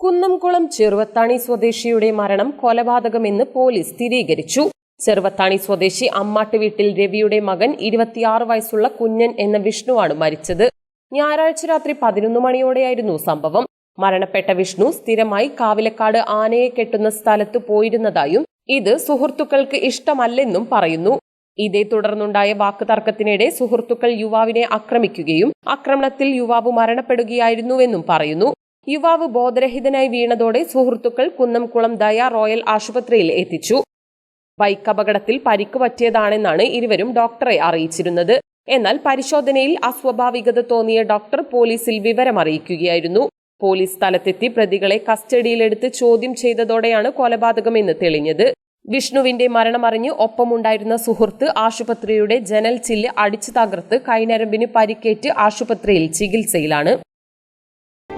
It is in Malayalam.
കുന്നംകുളം ചെറുവത്താണി സ്വദേശിയുടെ മരണം കൊലപാതകമെന്ന് പോലീസ് സ്ഥിരീകരിച്ചു. ചെറുവത്താണി സ്വദേശി അമ്മാട്ട് വീട്ടിൽ രവിയുടെ മകൻ ഇരുപത്തിയാറ് വയസ്സുള്ള കുഞ്ഞൻ എന്ന വിഷ്ണുവാണ് മരിച്ചത്. ഞായറാഴ്ച രാത്രി പതിനൊന്ന് മണിയോടെയായിരുന്നു സംഭവം. മരണപ്പെട്ട വിഷ്ണു സ്ഥിരമായി കാവിലക്കാട് ആനയെ കെട്ടുന്ന സ്ഥലത്ത് പോയിരുന്നതായും ഇത് സുഹൃത്തുക്കൾക്ക് ഇഷ്ടമല്ലെന്നും പറയുന്നു. ഇതേ തുടർന്നുണ്ടായ വാക്കുതർക്കത്തിനിടെ സുഹൃത്തുക്കൾ യുവാവിനെ ആക്രമിക്കുകയും ആക്രമണത്തിൽ യുവാവ് മരണപ്പെടുകയായിരുന്നുവെന്നും പറയുന്നു. യുവാവ് ബോധരഹിതനായി വീണതോടെ സുഹൃത്തുക്കൾ കുന്നംകുളം ദയ റോയൽ ആശുപത്രിയിൽ എത്തിച്ചു. ബൈക്ക് അപകടത്തിൽ പരിക്ക് പറ്റിയതാണെന്നാണ് ഇരുവരും ഡോക്ടറെ അറിയിച്ചിരുന്നത്. എന്നാൽ പരിശോധനയിൽ അസ്വാഭാവികത തോന്നിയ ഡോക്ടർ പോലീസിൽ വിവരമറിയിക്കുകയായിരുന്നു. പോലീസ് സ്ഥലത്തെത്തി പ്രതികളെ കസ്റ്റഡിയിലെടുത്ത് ചോദ്യം ചെയ്തതോടെയാണ് കൊലപാതകമെന്ന് തെളിഞ്ഞത്. വിഷ്ണുവിന്റെ മരണമറിഞ്ഞ് ഒപ്പമുണ്ടായിരുന്ന സുഹൃത്ത് ആശുപത്രിയുടെ ജനൽ ചില്ല് അടിച്ചു തകർത്ത് കൈനരമ്പിന് പരിക്കേറ്റ് ആശുപത്രിയിൽ ചികിത്സയിലാണ്.